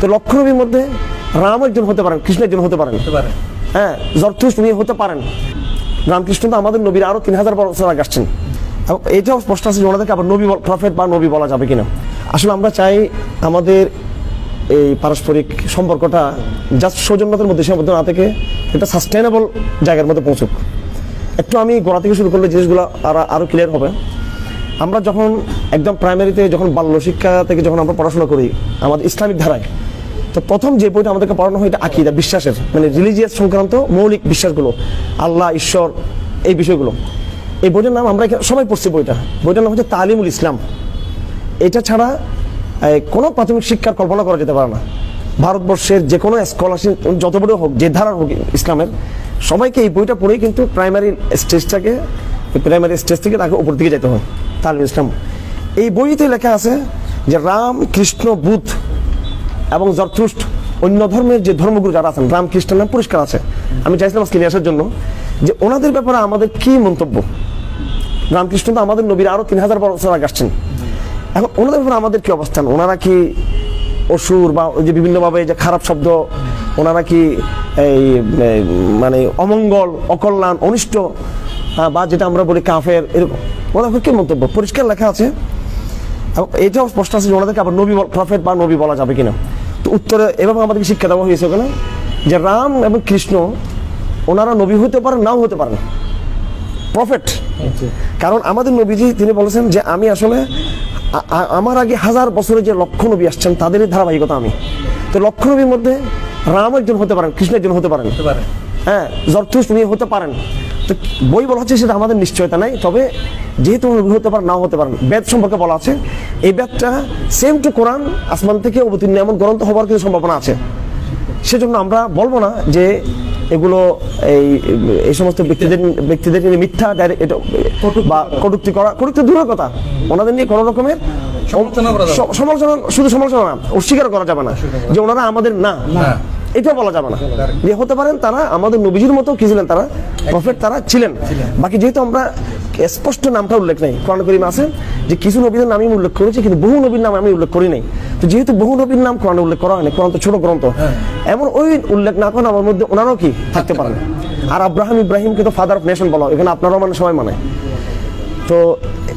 তো লক্ষ নবীর মধ্যে রাম একজন হতে পারেন কৃষ্ণ একজন হতে পারেন। হ্যাঁ জরথুস উনি হতে পারেন। রামকৃষ্ণ তো আমাদের নবীর আরও তিন হাজার বছর আগে আসছেন। এটাও স্পষ্ট আছে যে ওনাদেরকে আবার নবী প্রফেট বা নবী বলা যাবে কিনা। আসলে আমরা চাই আমাদের এই পারস্পরিক সম্পর্কটা জাস্ট সৌজন্যতার মধ্যে সীমাবদ্ধ না থেকে একটা সাস্টেনেবল জায়গার মধ্যে পৌঁছুক। একটু আমি গোড়া থেকে শুরু করলে জিনিসগুলো আরও আরও ক্লিয়ার হবে। আমরা যখন একদম প্রাইমারিতে যখন বাল্য শিক্ষা থেকে যখন আমরা পড়াশোনা করি আমাদের ইসলামিক ধারায় তো প্রথম যে বইটা আমাদেরকে পড়ানো হয়, এটা আকিদা, বিশ্বাসের মানে রিলিজিয়াস সংক্রান্ত মৌলিক বিশ্বাসগুলো, আল্লাহ, ঈশ্বর, এই বিষয়গুলো। এই বইটার নাম আমরা সবাই পড়ছি বইটা। বইটার নাম হচ্ছে তালিমুল ইসলাম। এটা ছাড়া কোনো প্রাথমিক শিক্ষার কল্পনা করা যেতে পারে না। ভারতবর্ষের যে কোনো স্কলারশিপ যত বড় হোক, যে ধারার হোক ইসলামের, সবাইকে এই বইটা পড়েই কিন্তু প্রাইমারি স্টেজটাকে প্রাইমারি স্টেজ থেকে তাকে উপর দিকে যেতে হয় তালিম ইসলাম। এই বইতে লেখা আছে যে রাম, কৃষ্ণ, বুধ এবং জরথুষ্ট অন্য ধর্মের যে ধর্মগুরু যারা আছেন রাম খ্রিস্টান নাম পরিষ্কার আছে। আমি চাইছিলাম আজকে নিয়ে আসার জন্য যে ওনাদের ব্যাপারে আমাদের কি মন্তব্য? রামকৃষ্ণ তো আমাদের নবীর আরও তিন হাজার বছর আগে আসছেন। এখন ওনাদের ব্যাপারে আমাদের কি অবস্থান? ওনারা কি অসুর বা যে বিভিন্নভাবে যে খারাপ শব্দ, ওনারা কি এই মানে অমঙ্গল, অকল্যাণ, অনিষ্ট বা যেটা আমরা বলি কাফের, এরকম? ওনাদের কি মন্তব্য? পরিষ্কার লেখা আছে। এটাও স্পষ্ট আছে যে ওনাদেরকে আবার নবী প্রফেট বা নবী বলা যাবে কিনা? উত্তরে এভাবে আমাদেরকে শিক্ষা দেওয়া হয়েছে ওখানে যে রাম এবং কৃষ্ণ ওনারা নবী হতে পারেন নাও হতে পারেন প্রফেট কারণ আমাদের নবীজি তিনি বলেছেন যে আমি আসলে আমার আগে হাজার বছরে যে লক্ষ নবী আসছেন তাদেরই ধারাবাহিকতা আমি। তো লক্ষ নবীর মধ্যে রাম একজন হতে পারেন কৃষ্ণ একজন হতে পারেন। হ্যাঁ জরথুস উনি হতে পারেন। তো বই বলা হচ্ছে সেটা আমাদের নিশ্চয়তা নাই তবে যেহেতু উনি হতে পারেন নাও হতে পারেন বেদ সম্পর্কে বলা আছে। এই বেদটা সেম টু কোরআন আসমান থেকে অবতীর্ণ এমন গ্রন্থ হবার কিছু সম্ভাবনা আছে। সেজন্য আমরা বলব না যে এগুলো এই এই সমস্ত ব্যক্তিদের ব্যক্তিদের নিয়ে মিথ্যা এটা বা কটুক্তি করা। কটুক্তি দূরের কথা। ওনাদের নিয়ে কোনো রকমের সমালোচনা শুধু সমালোচনা না অস্বীকার করা যাবে না। যে ওনারা আমাদের না। এটা বলা যাবে না। যে হতে পারেন তারা আমাদের নবীজির মতো কি ছিলেন তারা? প্রফেট তারা ছিলেন। বাকি যেহেতু আমরা স্পষ্ট নামটা উল্লেখ নেই, কোরআন করিম আছে যে কিছু নবীদের নামই উল্লেখ করেছি, কিন্তু বহু নবীর নাম আমি উল্লেখ করি নাই। তো যেহেতু বহু নবীর নাম কোরআনে উল্লেখ করা হয়নি, কোরআন তো ছোট গ্রন্থ। এমন ওই উল্লেখ না করেন আমার মধ্যে ওনারাও কি থাকতে পারেন? আর আব্রাহাম ইব্রাহিমকে তো ফাদার অফ নেশন বলা এখানে আপনারাও মানে সবাই মানে। তো